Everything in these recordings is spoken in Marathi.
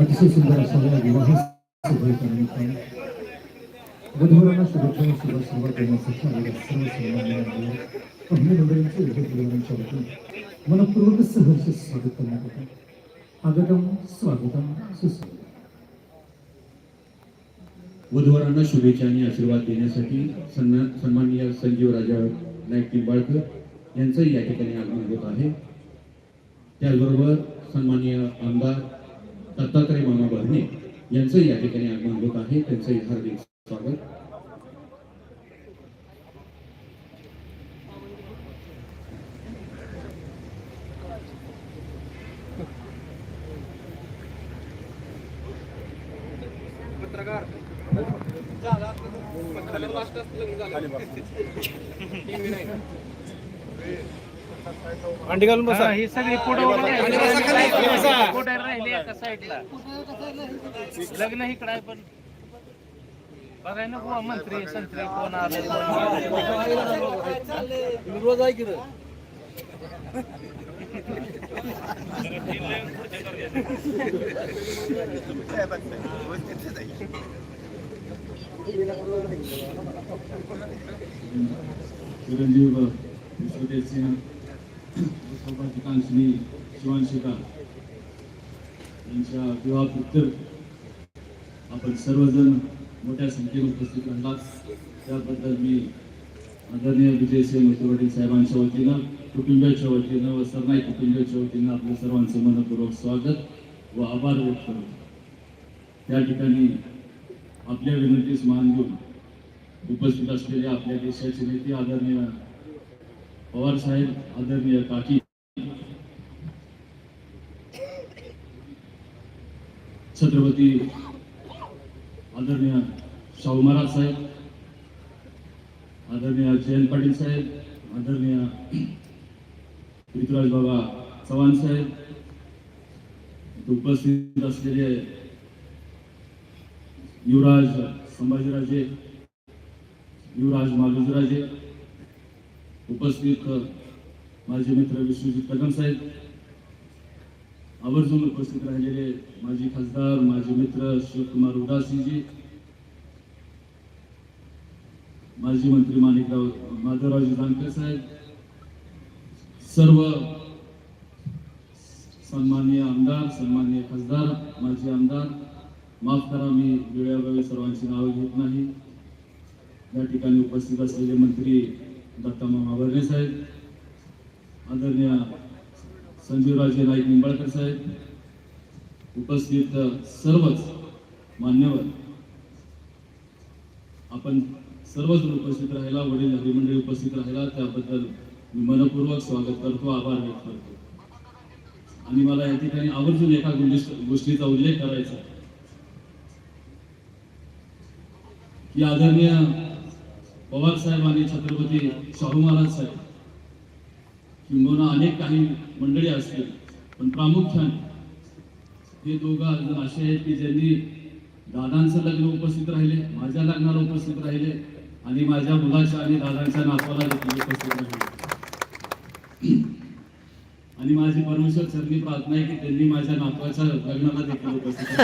अतिशय सुंदर असा विवाह वधूवरांना शुभेच्छा शुभ सुरुवात आलेल्या सर्व मंडळींचे परिवारांच्या वतीने मनपूर्वक सहर्ष स्वागत करण्यात येते. आगतम स्वागतम सुस्वागतम. वधूवरांना शुभेच्छा आणि आशीर्वाद देण्यासाठी सन्मान सन्माननीय संजीव राजा नाईक निंबाळकर यांचंही या ठिकाणी आगमन होत आहे. त्याचबरोबर सन्माननीय आमदार दत्तात्रय मामा बर्णे यांचंही या ठिकाणी आगमन होत आहे. त्यांचंही हार्दिक स्वागत. पत्रकार. अंडी घालून बसा. ही सगळी पुढे पुढे राहिली एका साईडला. लग्न इकडं आहे पण. बघाय ना बुवा मंत्री संत्री कोण आले रोज आहे की? चिरंजीव सिंह. सौभाग्य श्री शिवान यांच्या विवाहाप्रित्यर्थ आपण सर्वजण मोठ्या संख्येने उपस्थित राहिलात. त्याबद्दल मी आदरणीय विजयसिंह मथुरवाडी साहेबांच्या वतीनं कुटुंबियाच्या वतीनं व सरनाई कुटुंबियाच्या वतीनं आपलं सर्वांचं मनपूर्वक स्वागत व आभार व्यक्त करतो. त्या ठिकाणी आपल्या विनंतीस मान घेऊन उपस्थित असलेले आपल्या देशाचे नेते आदरणीय पवार साहेब आदरणीय काकी छत्रपती आदरणीय शाहू महाराज साहेब आदरणीय जयंत पाटील साहेब आदरणीय ऋतुराज बाबा चव्हाण साहेब उपस्थित असलेले युवराज संभाजीराजे युवराज मालुजराजे उपस्थित माझे मित्र विश्वजित कदम साहेब आवर्जून उपस्थित राहिलेले माजी खासदार माजी मित्र शिवकुमार उदासीजी माजी मंत्री माणिकराव माधवरावजी जानकर साहेब सर्व सन्माननीय आमदार सन्माननीय खासदार माजी आमदार माफ करा मी वेळोवेळी सर्वांची नावे घेत नाही. या ठिकाणी उपस्थित असलेले मंत्री दत्तामामा वर्णे साहेब आदरणीय संजीवराजे नाईक निंबाळकर साहेब उपस्थित सर्वच मान्यवर आपण सर्वजण उपस्थित राहिला वडील हरिमंडळी उपस्थित राहिला त्याबद्दल मी मनपूर्वक स्वागत करतो आभार व्यक्त करतो आणि मला या ठिकाणी आवर्जून एका गोष्टीचा उल्लेख करायचा आहे. की आदरणीय पवार साहेब आणि छत्रपती शाहू महाराज साहेब किंबहुना अनेक काही मंडळी असतील पण प्रामुख्याने हे दोघं अजून असे आहेत की ज्यांनी दादांचं लग्न उपस्थित राहिले माझ्या लग्नाला उपस्थित राहिले आणि माझ्या मुलाच्या आणि दादांच्या नातवाला देखील उपस्थित राहिले. आणि माझी परमेश्वर चरणी प्रार्थना आहे की त्यांनी माझ्या नातवाच्या लग्नाला देखील उपस्थित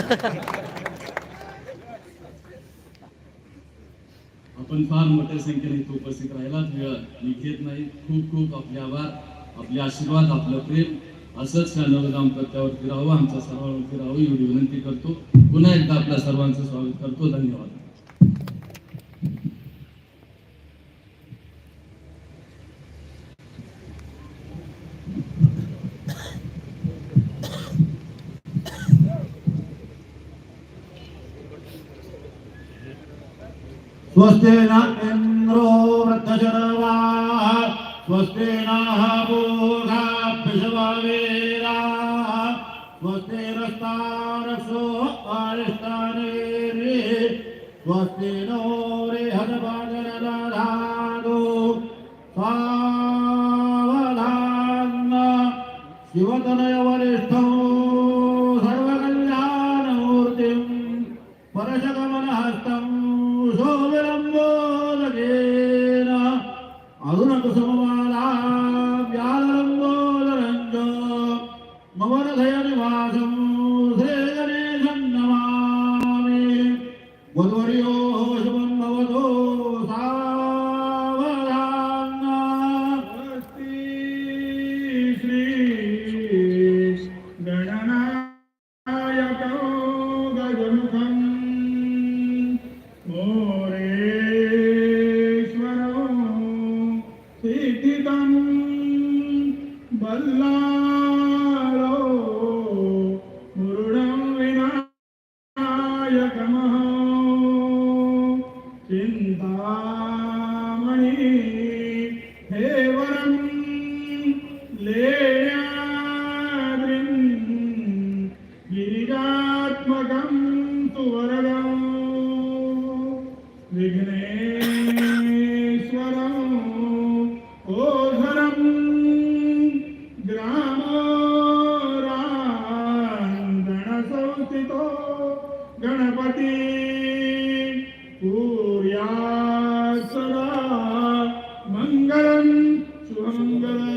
आपण फार मोठ्या संख्येने इथे उपस्थित राहिलात वेळ मी घेत नाही. खूप खूप आपले आभार. आपले आशीर्वाद आपलं प्रेम असंच या नवदाम्पत्यावरती राहावं आमच्या सर्वांवरती राहावं एवढी विनंती करतो. पुन्हा एकदा आपल्या सर्वांचं स्वागत करतो. धन्यवाद. स्वस्ति न इन्द्रो वृद्धशरवाः स्वस्तेनाः बोधा पूर्णा विषववेदाः स्वस्ति नस्तारसो रे स्वस्ति नो रेहदपादरदाधादो सावधान शिवतनय वरिष्ठो सर्वकल्याणमूर्तिम् परशकमनहस्तं शोभिलम्बोदकेन मङ्गलम् सुमङ्गल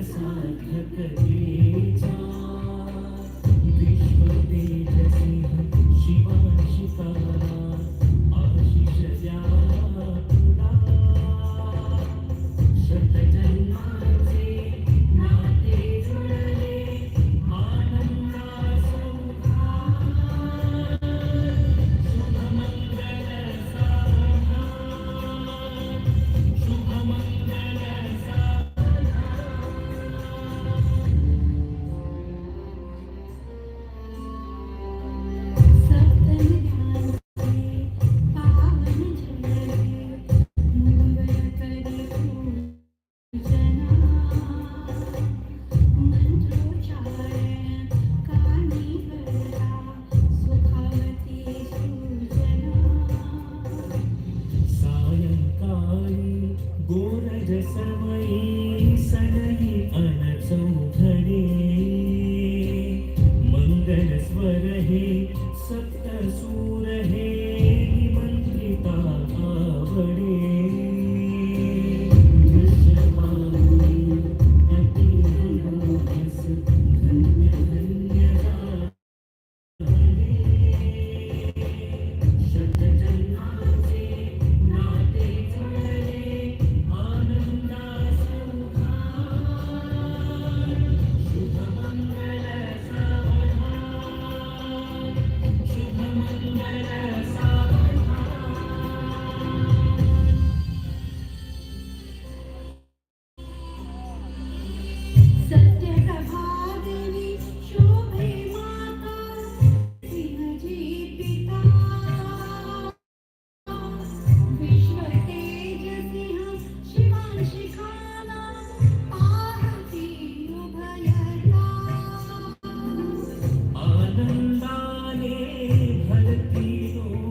Krishna, Krishna,